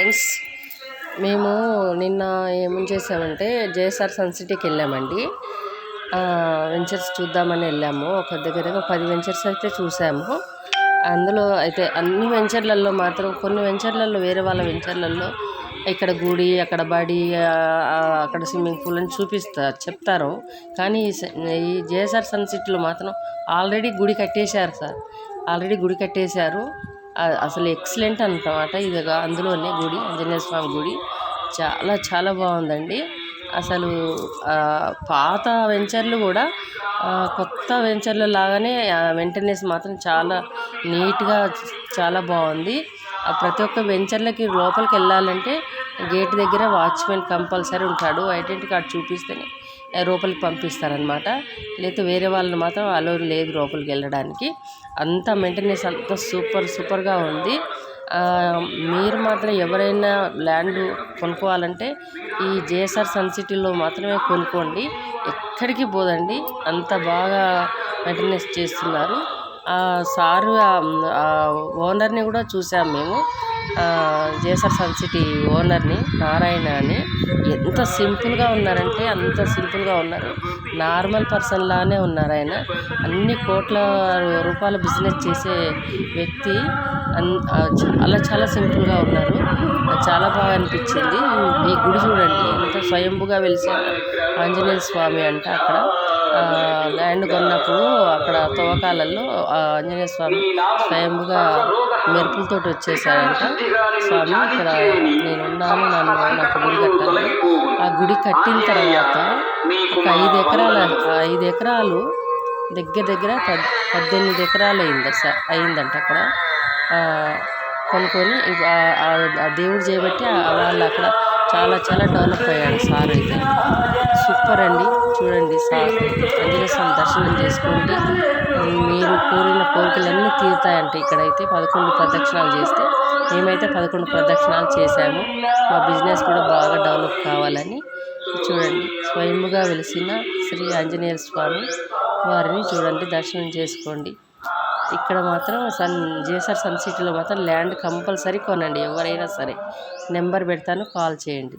Friends మేము నిన్న ఏమని చేసామంటే జేఎస్ఆర్ సన్ సిటీకి వెళ్ళామండి. వెంచర్స్ చూద్దామని వెళ్ళాము. ఒక దగ్గరగా పది వెంచర్స్ అయితే చూసాము. అందులో అయితే అన్ని వెంచర్లలో మాత్రం కొన్ని వెంచర్లలో వేరే వాళ్ళ వెంచర్లలో ఇక్కడ గుడి అక్కడ బడి అక్కడ స్విమ్మింగ్ పూల్ అని చూపిస్తారు చెప్తారు. కానీ ఈ స- ఈ జేఎస్ఆర్ సన్ సిటీలో మాత్రం ఆల్రెడీ గుడి కట్టేశారు సార్. ఆల్రెడీ గుడి కట్టేశారు. అసలు ఎక్సలెంట్ అనమాట ఇది అందులోనే గుడి ఆంజనేయ స్వామి గుడి. చాలా చాలా బాగుందండి. అసలు పాత వెంచర్లు కూడా కొత్త వెంచర్ల లాగానే మెయింటెనెన్స్ మాత్రం చాలా నీట్గా చాలా బాగుంది. ఆ, ప్రతి ఒక్క వెంచర్లకి లోపలికి వెళ్ళాలంటే గేట్ దగ్గర వాచ్మెన్ కంపల్సరీ ఉంటాడు. ఐడెంటిటీ కార్డ్ చూపిస్తేనే. లోపలికి పంపిస్తారనమాట లేకపోతే వేరే వాళ్ళని మాత్రం అలో లేదు లోపలికి వెళ్ళడానికి. అంత మెయింటెనెన్స్ అంత సూపర్ సూపర్గా ఉంది. మీరు మాత్రం ఎవరైనా ల్యాండ్ కొనుక్కోవాలంటే ఈ జేఎస్ఆర్ సన్ సిటీలో మాత్రమే కొనుక్కోండి. ఎక్కడికి పోదండి. అంత బాగా మెయింటెనెన్స్ చేస్తున్నారు. సారు ఆ ఓనర్ని కూడా చూసాం మేము. జేసర్ సన్ సిటీ ఓనర్ని నారాయణ అని. ఎంత సింపుల్గా ఉన్నారంటే అంత సింపుల్గా ఉన్నారు. నార్మల్ పర్సన్ లానే ఉన్నారు ఆయన. అన్ని కోట్ల రూపాయల బిజినెస్ చేసే వ్యక్తి. అన్- చాలా చాలా సింపుల్గా ఉన్నారు. చాలా బాగా అనిపించింది. ఈ గుడి చూడండి. ఎంత స్వయంభుగా వెలిసిన ఆంజనేయ స్వామి అంట అక్కడ. ల్యాండ్ కొన్నప్పుడు అక్కడ తవ్వకాలలో ఆంజనేయ స్వామి స్వయంగా మెరుపులతోటి వచ్చేసాడంట స్వామి ఇక్కడ నేను ఉన్నాను నన్ను నాకు గుడి కట్టాలి. ఆ గుడి కట్టిన తర్వాత ఒక ఐదు ఎకరాల ఐదు ఎకరాలు దగ్గర దగ్గర పద్ పద్దెనిమిది ఎకరాలు అయింది సార్ అయిందంట అక్కడ. కొనుక్కొని దేవుడు చేయబట్టి ఆ- వాళ్ళు అక్కడ చాలా చాలా డెవలప్ అయ్యాడు సార్ అయితే. సూపర్ అండి. చూడండి సార్ ఆంజనేయ స్వామి దర్శనం చేసుకోండి మీరు కోరిన కోరికలన్నీ తీరుతాయంట ఇక్కడైతే. పదకొండు ప్రదక్షిణాలు చేస్తే మేమైతే పదకొండు ప్రదక్షిణాలు చేశాము. మా బిజినెస్ కూడా బాగా డెవలప్ కావాలని చూడండి. స్వయంగా వెలిసిన శ్రీ ఆంజనేయ స్వామి వారిని చూడండి దర్శనం చేసుకోండి. ఇక్కడ మాత్రం సన్ జేసర్ సన్ సిటీలో మాత్రం ల్యాండ్ కంపల్సరీ కొనండి. ఎవరైనా సరే నెంబర్ పెడతాను కాల్ చేయండి.